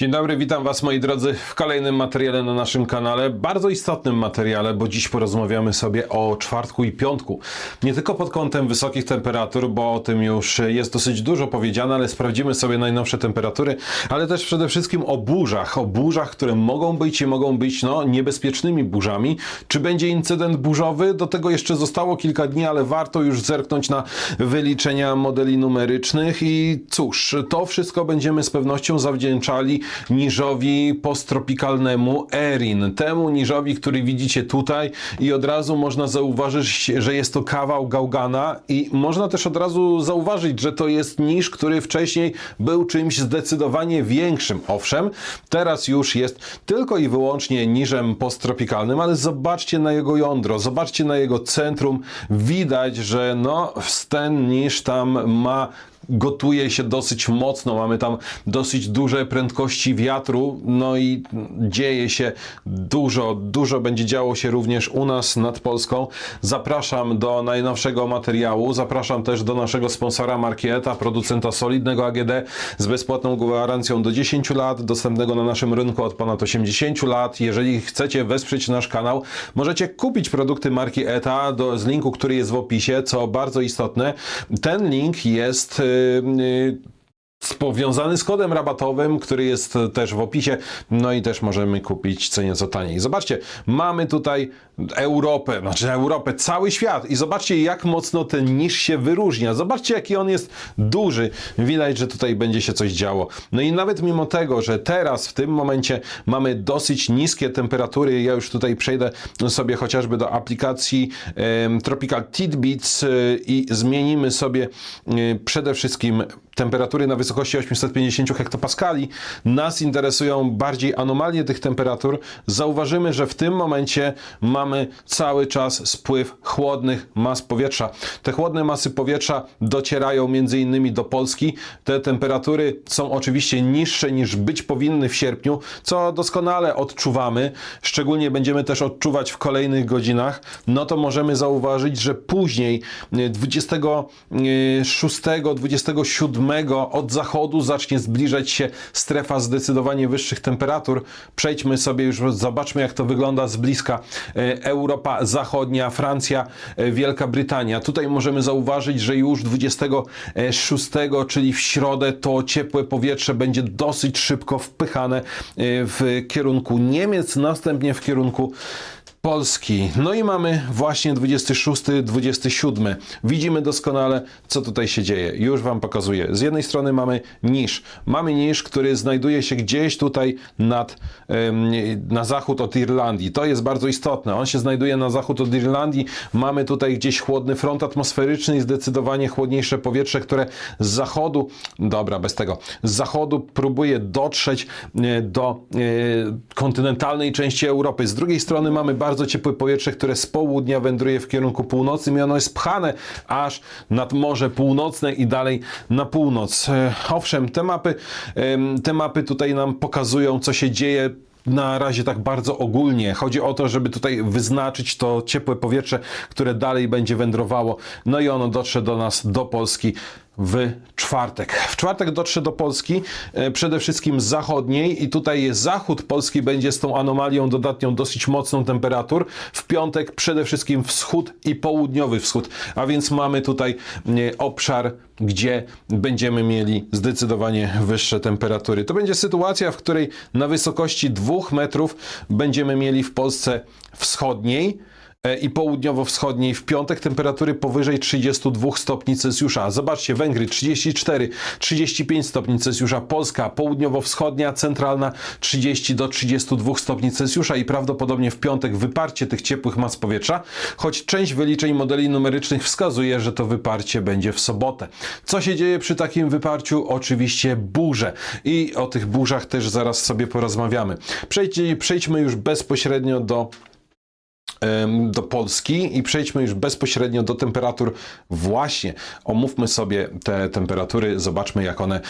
Dzień dobry, witam Was moi drodzy w kolejnym materiale na naszym kanale. Bardzo istotnym materiale, bo dziś porozmawiamy sobie o czwartku i piątku. Nie tylko pod kątem wysokich temperatur, bo o tym już jest dosyć dużo powiedziane, ale sprawdzimy sobie najnowsze temperatury, ale też przede wszystkim o burzach. O burzach, które mogą być i mogą być no, niebezpiecznymi burzami. Czy będzie incydent burzowy? Do tego jeszcze zostało kilka dni, ale warto już zerknąć na wyliczenia modeli numerycznych i cóż, to wszystko będziemy z pewnością zawdzięczali niżowi posttropikalnemu Erin. Temu niżowi, który widzicie tutaj i od razu można zauważyć, że jest to kawał gałgana i można też od razu zauważyć, że to jest niż, który wcześniej był czymś zdecydowanie większym. Owszem, teraz już jest tylko i wyłącznie niżem posttropikalnym, ale zobaczcie na jego jądro, zobaczcie na jego centrum. Widać, że no, ten niż tam ma gotuje się dosyć mocno, mamy tam dosyć duże prędkości wiatru, no i dzieje się dużo, dużo będzie działo się również u nas nad Polską. Zapraszam do najnowszego materiału, zapraszam też do naszego sponsora Markieta, producenta solidnego AGD z bezpłatną gwarancją do 10 lat, dostępnego na naszym rynku od ponad 80 lat. Jeżeli chcecie wesprzeć nasz kanał, możecie kupić produkty marki ETA do, z linku, który jest w opisie, co bardzo istotne. Ten link jest yy, yy, powiązany z kodem rabatowym, który jest też w opisie, no i też możemy kupić co nieco taniej. Zobaczcie, mamy tutaj Europę, znaczy Europę, cały świat i zobaczcie jak mocno ten niż się wyróżnia. Zobaczcie jaki on jest duży. Widać, że tutaj będzie się coś działo. No i nawet mimo tego, że teraz w tym momencie mamy dosyć niskie temperatury, ja już tutaj przejdę sobie chociażby do aplikacji Tropical Tidbits y, i zmienimy sobie y, przede wszystkim temperatury na wysokości 850 hektopaskali. Nas interesują bardziej anomalie tych temperatur. Zauważymy, że w tym momencie mamy cały czas spływ chłodnych mas powietrza. Te chłodne masy powietrza docierają między innymi do Polski. Te temperatury są oczywiście niższe niż być powinny w sierpniu, co doskonale odczuwamy. Szczególnie będziemy też odczuwać w kolejnych godzinach. No to możemy zauważyć, że później e, 26, 27 od zachodu zacznie zbliżać się strefa zdecydowanie wyższych temperatur. Przejdźmy sobie już, zobaczmy jak to wygląda z bliska. E, Europa Zachodnia, Francja, e, Wielka Brytania. Tutaj możemy zauważyć, że już 26, czyli w środę, to ciepłe powietrze będzie dosyć szybko wpychane e, w kierunku Niemiec, następnie w kierunku Polski. No i mamy właśnie 26, 27. Widzimy doskonale, co tutaj się dzieje. Już Wam pokazuję. Z jednej strony mamy niż. Mamy niż, który znajduje się gdzieś tutaj nad, na zachód od Irlandii. To jest bardzo istotne. On się znajduje na zachód od Irlandii. Mamy tutaj gdzieś chłodny front atmosferyczny i zdecydowanie chłodniejsze powietrze, które z zachodu, dobra, bez tego, z zachodu próbuje dotrzeć e, do e, kontynentalnej części Europy. Z drugiej strony mamy bardzo ciepłe powietrze, które z południa wędruje w kierunku północnym i ono jest pchane aż nad Morze Północne i dalej na północ. E, Owszem, te mapy, te mapy tutaj nam pokazują, co się dzieje na razie tak bardzo ogólnie. Chodzi o to, żeby tutaj wyznaczyć to ciepłe powietrze, które dalej będzie wędrowało. No i ono dotrze do nas, do Polski w czwartek. W czwartek dotrze do Polski e, przede wszystkim zachodniej i tutaj zachód Polski będzie z tą anomalią dodatnią dosyć mocną temperatur. W piątek przede wszystkim wschód i południowy wschód, a więc mamy tutaj e, obszar, gdzie będziemy mieli zdecydowanie wyższe temperatury. To będzie sytuacja, w której na wysokości 2 metrów będziemy mieli w Polsce wschodniej i południowo-wschodniej w piątek temperatury powyżej 32 stopni Celsjusza. Zobaczcie, Węgry 34, 35 stopni Celsjusza, Polska południowo-wschodnia, centralna 30 do 32 stopni Celsjusza i prawdopodobnie w piątek wyparcie tych ciepłych mas powietrza, choć część wyliczeń modeli numerycznych wskazuje, że to wyparcie będzie w sobotę. Co się dzieje przy takim wyparciu? Oczywiście burze i o tych burzach też zaraz sobie porozmawiamy. Przejdź, przejdźmy już bezpośrednio do do Polski i przejdźmy już bezpośrednio do temperatur. Właśnie omówmy sobie te temperatury, zobaczmy jak one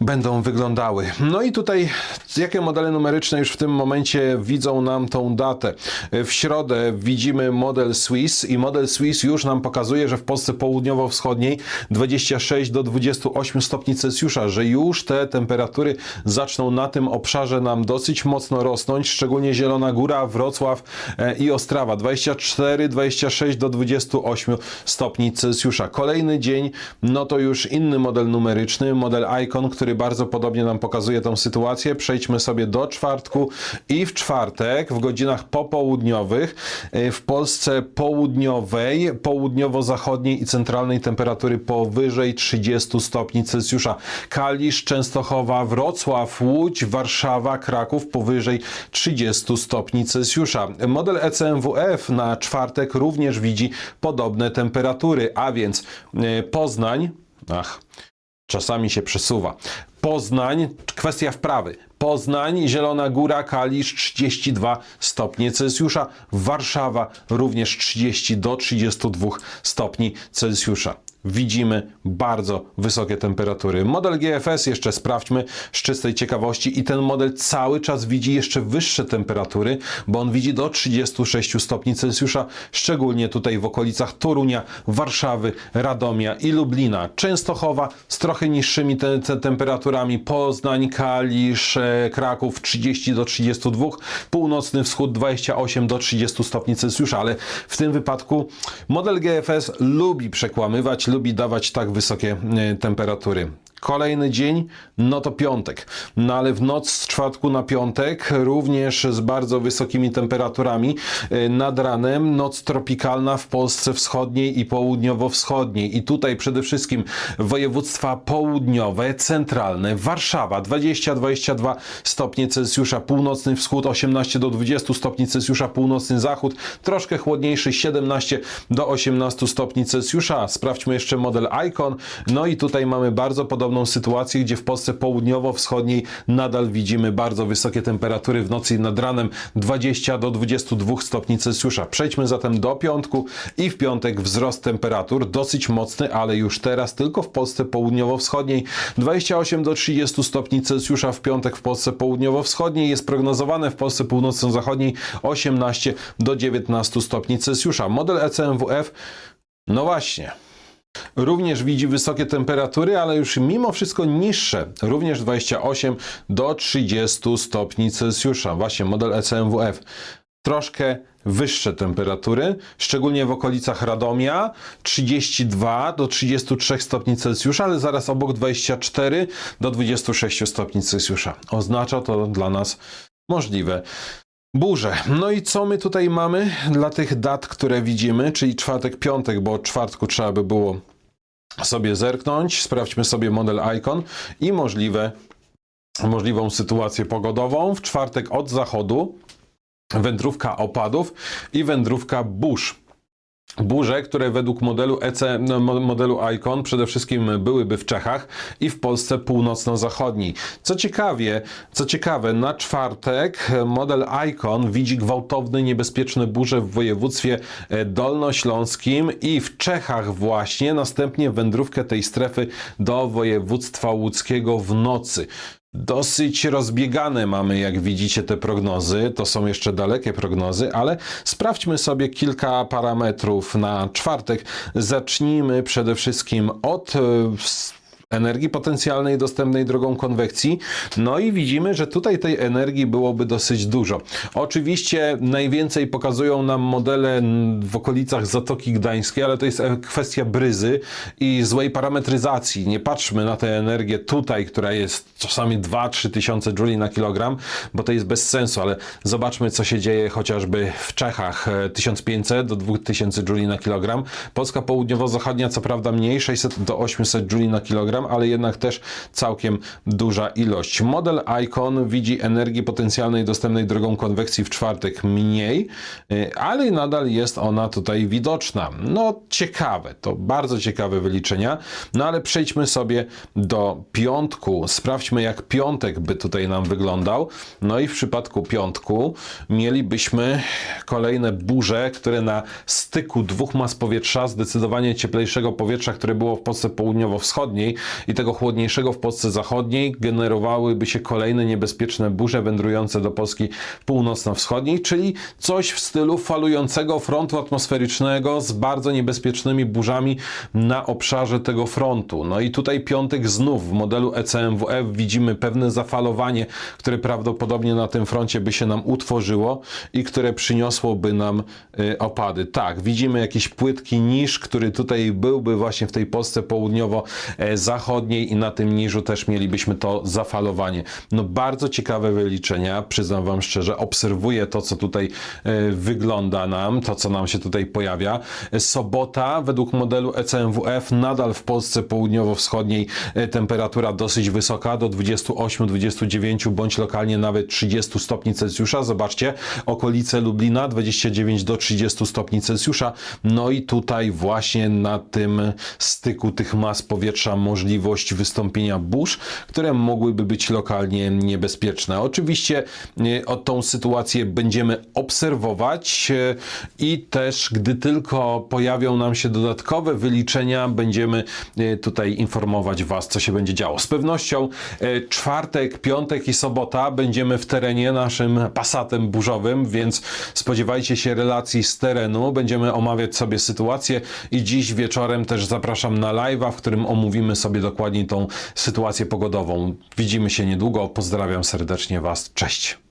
będą wyglądały. No i tutaj jakie modele numeryczne już w tym momencie widzą nam tą datę? W środę widzimy model Swiss i model Swiss już nam pokazuje, że w Polsce południowo-wschodniej 26 do 28 stopni Celsjusza, że już te temperatury zaczną na tym obszarze nam dosyć mocno rosnąć, szczególnie Zielona Góra, Wrocław e, i Ostrawa 24, 26 do 28 stopni Celsjusza. Kolejny dzień, no to już inny model numeryczny, model Icon, który bardzo podobnie nam pokazuje tą sytuację. Przejdźmy sobie do czwartku i w czwartek w godzinach popołudniowych e, w Polsce południowej, południowo-zachodniej i centralnej temperatury powyżej 30 stopni Celsjusza. Kalisz, Częstochowa, Wrocław, Łódź, Warszawa, Kraków powyżej 30 stopni Celsjusza. Model ECMWF na czwartek również widzi podobne temperatury, a więc e, Poznań, ach, czasami się przesuwa. Poznań, kwestia wprawy. Poznań, Zielona Góra, Kalisz 32 stopnie Celsjusza, Warszawa również 30 do 32 stopni Celsjusza. Widzimy bardzo wysokie temperatury. Model GFS jeszcze sprawdźmy z czystej ciekawości i ten model cały czas widzi jeszcze wyższe temperatury, bo on widzi do 36 stopni Celsjusza, szczególnie tutaj w okolicach Torunia, Warszawy, Radomia i Lublina. Częstochowa z trochę niższymi te, te temperaturami, Poznań, Kalisz, e, Kraków 30 do 32, północny wschód 28 do 30 stopni Celsjusza, ale w tym wypadku model GFS lubi przekłamywać, lubi dawać tak wysokie e, temperatury. Kolejny dzień, no to piątek. No ale w noc z czwartku na piątek również z bardzo wysokimi temperaturami. E, Nad ranem noc tropikalna w Polsce wschodniej i południowo-wschodniej. I tutaj przede wszystkim województwa południowe, centralne, Warszawa 20-22 stopnie Celsjusza, północny wschód 18 do 20 stopni Celsjusza, północny zachód troszkę chłodniejszy 17 do 18 stopni Celsjusza. Sprawdźmy jeszcze model Icon. No i tutaj mamy bardzo podobną sytuację, gdzie w Polsce południowo-wschodniej nadal widzimy bardzo wysokie temperatury w nocy i nad ranem 20 do 22 stopni Celsjusza. Przejdźmy zatem do piątku i w piątek wzrost temperatur dosyć mocny, ale już teraz tylko w Polsce południowo-wschodniej 28 do 30 stopni Celsjusza w piątek w Polsce południowo-wschodniej jest prognozowane w Polsce północno-zachodniej 18 do 19 stopni Celsjusza. Model ECMWF no właśnie. Również widzi wysokie temperatury, ale już mimo wszystko niższe, również 28 do 30 stopni Celsjusza. Właśnie model ECMWF. Troszkę wyższe temperatury, szczególnie w okolicach Radomia 32 do 33 stopni Celsjusza, ale zaraz obok 24 do 26 stopni Celsjusza. Oznacza to dla nas możliwe burze. No i co my tutaj mamy dla tych dat, które widzimy, czyli czwartek, piątek, bo od czwartku trzeba by było sobie zerknąć. Sprawdźmy sobie model Icon i możliwe, możliwą sytuację pogodową. W czwartek od zachodu wędrówka opadów i wędrówka burz. Burze, które według modelu EC, no, mo- modelu Icon przede wszystkim byłyby w Czechach i w Polsce północno-zachodniej. Co ciekawie, co ciekawe, na czwartek model Icon widzi gwałtowne, niebezpieczne burze w województwie e, dolnośląskim i w Czechach właśnie, następnie wędrówkę tej strefy do województwa łódzkiego w nocy. Dosyć rozbiegane mamy, jak widzicie, te prognozy. To są jeszcze dalekie prognozy, ale sprawdźmy sobie kilka parametrów na czwartek. Zacznijmy przede wszystkim od e, energii potencjalnej dostępnej drogą konwekcji. No i widzimy, że tutaj tej energii byłoby dosyć dużo. Oczywiście najwięcej pokazują nam modele w okolicach Zatoki Gdańskiej, ale to jest kwestia bryzy i złej parametryzacji. Nie patrzmy na tę energię tutaj, która jest czasami 2-3 tysiące jouli na kilogram, bo to jest bez sensu, ale zobaczmy, co się dzieje chociażby w Czechach. E, 1500 do 2000 jouli na kilogram. Polska południowo-zachodnia co prawda mniej, 600 do 800 jouli na kilogram, ale jednak też całkiem duża ilość. Model Icon widzi energii potencjalnej dostępnej drogą konwekcji w czwartek mniej, y, ale nadal jest ona tutaj widoczna. No ciekawe, to bardzo ciekawe wyliczenia. No ale przejdźmy sobie do piątku. Sprawdźmy jak piątek by tutaj nam wyglądał. No i w przypadku piątku mielibyśmy kolejne burze, które na styku dwóch mas powietrza, zdecydowanie cieplejszego powietrza, które było w Polsce południowo-wschodniej, i tego chłodniejszego w Polsce zachodniej generowałyby się kolejne niebezpieczne burze wędrujące do Polski północno-wschodniej, czyli coś w stylu falującego frontu atmosferycznego z bardzo niebezpiecznymi burzami na obszarze tego frontu. No i tutaj piątek znów w modelu E ECMWF widzimy pewne zafalowanie, które prawdopodobnie na tym froncie by się nam utworzyło i które przyniosłoby nam y, opady. Tak, widzimy jakiś płytki niż, który tutaj byłby właśnie w tej Polsce południowo-zachodniej i na tym niżu też mielibyśmy to zafalowanie. No bardzo ciekawe wyliczenia, przyznam wam szczerze, obserwuję to, co tutaj y, wygląda nam, to, co nam się tutaj pojawia. Sobota według modelu E ECMWF nadal w Polsce południowo-wschodniej y, temperatura dosyć wysoka, do 28-29 bądź lokalnie nawet 30 stopni Celsjusza. Zobaczcie, okolice Lublina 29 do 30 stopni Celsjusza. No i tutaj właśnie na tym styku tych mas powietrza możliwość wystąpienia burz, które mogłyby być lokalnie niebezpieczne. Oczywiście e, o tą sytuację będziemy obserwować e, i też gdy tylko pojawią nam się dodatkowe wyliczenia, będziemy e, tutaj informować Was, co się będzie działo. Z pewnością czwartek, piątek i sobota będziemy w terenie naszym pasatem burzowym, więc spodziewajcie się relacji z terenu. Będziemy omawiać sobie sytuację i dziś wieczorem też zapraszam na live'a, w którym omówimy sobie dokładnie tą sytuację pogodową. Widzimy się niedługo. Pozdrawiam serdecznie Was. Cześć.